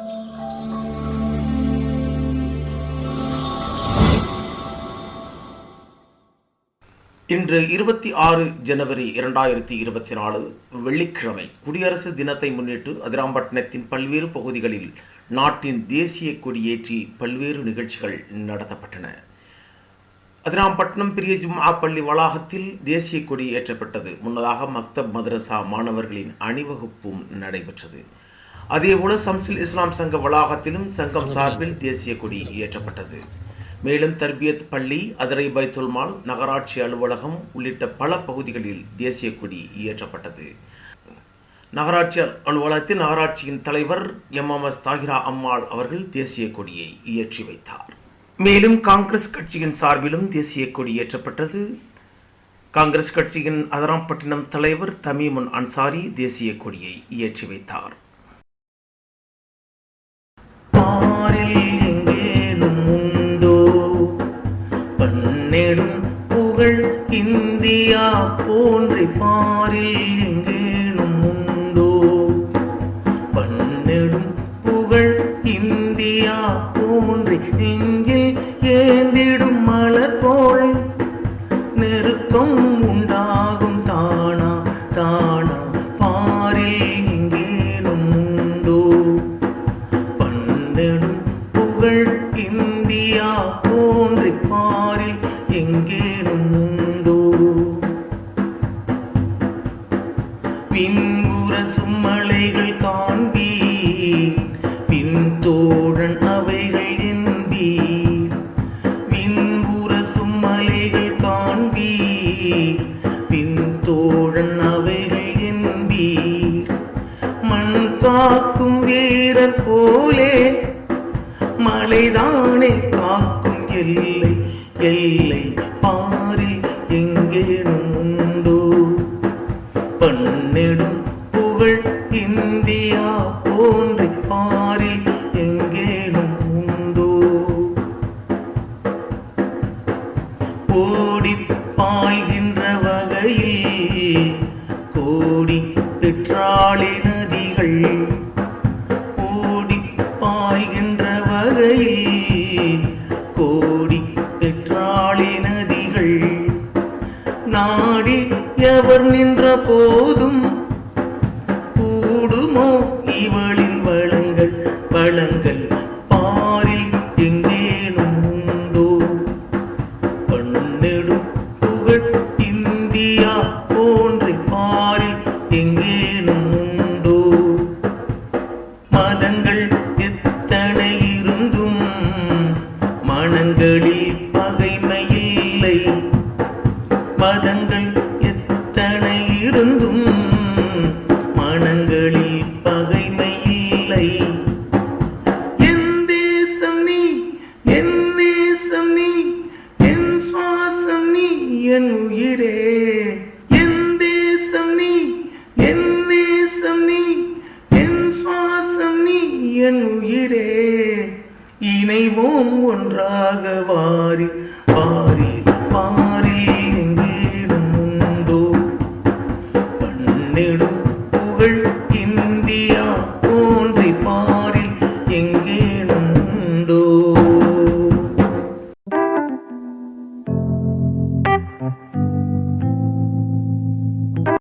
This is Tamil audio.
இன்று இருபத்தி ஆறு ஜனவரி இரண்டாயிரத்தி இருபத்தி நாலு வெள்ளிக்கிழமை குடியரசு தினத்தை முன்னிட்டு அதிராம்பட்டினத்தின் பல்வேறு பகுதிகளில் நாட்டின் தேசிய கொடியேற்றி பல்வேறு நிகழ்ச்சிகள் நடத்தப்பட்டன. அதிராம்பட்டினம் பெரிய ஜும்ஆ பள்ளி வளாகத்தில் தேசிய கொடி ஏற்றப்பட்டது. முன்னதாக மக்தப் மதரசா மாணவர்களின் அணிவகுப்பும் நடைபெற்றது. அதேபோல சம்சில் இஸ்லாம் சங்க வளாகத்திலும் சங்கம் சார்பில் தேசிய கொடி ஏற்றப்பட்டது. மேலும் தர்பியத் பள்ளி அதரை பைத்துல்மால் நகராட்சி அலுவலகம் உள்ளிட்ட பல பகுதிகளில் தேசிய கொடி ஏற்றப்பட்டது. நகராட்சி அலுவலகத்தில் நகராட்சியின் தலைவர் எம்எம்எஸ் தாகிரா அம்மாள் அவர்கள் தேசிய கொடியை இயற்றி வைத்தார். மேலும் காங்கிரஸ் கட்சியின் சார்பிலும் தேசிய கொடி ஏற்றப்பட்டது. காங்கிரஸ் கட்சியின் அதராம்பட்டினம் தலைவர் தமீமுன் அன்சாரி தேசிய கொடியை இயற்றி வைத்தார். பாரில் எங்கேனும் உண்டோ? பன்னெடும் புகழ் இந்தியா போன்றி பாரில் எங்கேனும் உண்டோ? பன்னெடும் புகழ் இந்தியா போன்றி பாரில் எங்கேனும் உண்டோ? பின்புரசும் மலைகள் காண்பீர் பின் தோழன் அவைகள் என்பீர். பின்புரசும் மலைகள் காண்பீர் பின் தோழன் அவைகள் என்பீர். மண் காக்கும் வீரர் போலே மலைதானே காக்கும் எல்லை எல்லை புகழ் இந்தியா போன்று பாரில் எங்கேனும் உண்டோ? ஓடி பாய்கின்ற வகையில் கோடி பெற்றாளி நதிகள் ஓடி பாய்கின்ற வகையில் கோடி பெற்றாளி நதிகள் நாடி எவர் நின்ற போ இவளின் வளங்கள் வளங்கள் பாரில் எங்கேனும் உண்டோ? பன்னெடும் புகழ் இந்தியா போன்று பாரில் எங்கேனும் உண்டோ? மதங்கள் எத்தனை இருந்தும் மனங்களில் ஒன்றாக வாரி வாரி பாரில் எங்கேனும் உண்டோ? பன்னெடும் புகழ்